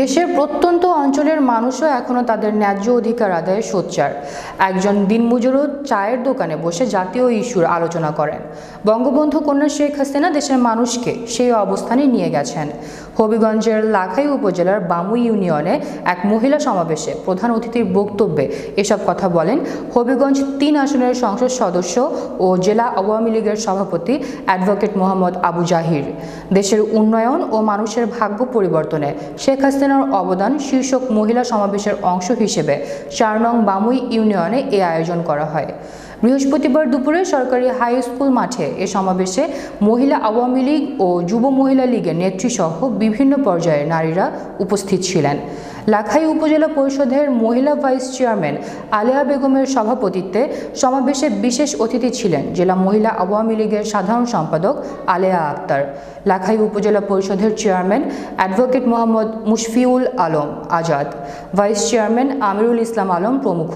দেশের প্রত্যন্ত অঞ্চলের মানুষও এখনও তাদের ন্যায্য অধিকার আদায়ে সোচ্চার। একজন দিনমজুরও চায়ের দোকানে বসে জাতীয় ইস্যুর আলোচনা করেন। বঙ্গবন্ধু কন্যা শেখ হাসিনা দেশের মানুষকে সেই অবস্থানে নিয়ে গেছেন। হবিগঞ্জের লাখাই উপজেলার বামুই ইউনিয়নে এক মহিলা সমাবেশে প্রধান অতিথির বক্তব্যে এসব কথা বলেন হবিগঞ্জ তিন আসনের সংসদ সদস্য ও জেলা আওয়ামী লীগের সভাপতি অ্যাডভোকেট মোহাম্মদ আবু জাহির। দেশের উন্নয়ন ও মানুষের ভাগ্য পরিবর্তনে শেখ হাসিনার অবদান শীর্ষক মহিলা সমাবেশের অংশ হিসেবে চার নং বামুই ইউনিয়নে এ আয়োজন করা হয়। বৃহস্পতিবার দুপুরে সরকারি হাই স্কুল মাঠে এ সমাবেশে মহিলা আওয়ামী লীগ ও যুব মহিলা লীগের নেত্রীসহ বিভিন্ন পর্যায়ের নারীরা উপস্থিত ছিলেন। লাখাই উপজেলা পরিষদের মহিলা ভাইস চেয়ারম্যান আলেয়া বেগমের সভাপতিত্বে সমাবেশে বিশেষ অতিথি ছিলেন জেলা মহিলা আওয়ামী লীগের সাধারণ সম্পাদক আলেয়া আক্তার, লাখাই উপজেলা পরিষদের chairman advocate Mohammad Mushfiul Alam Azad, vice chairman Amirul Islam Alam প্রমুখ।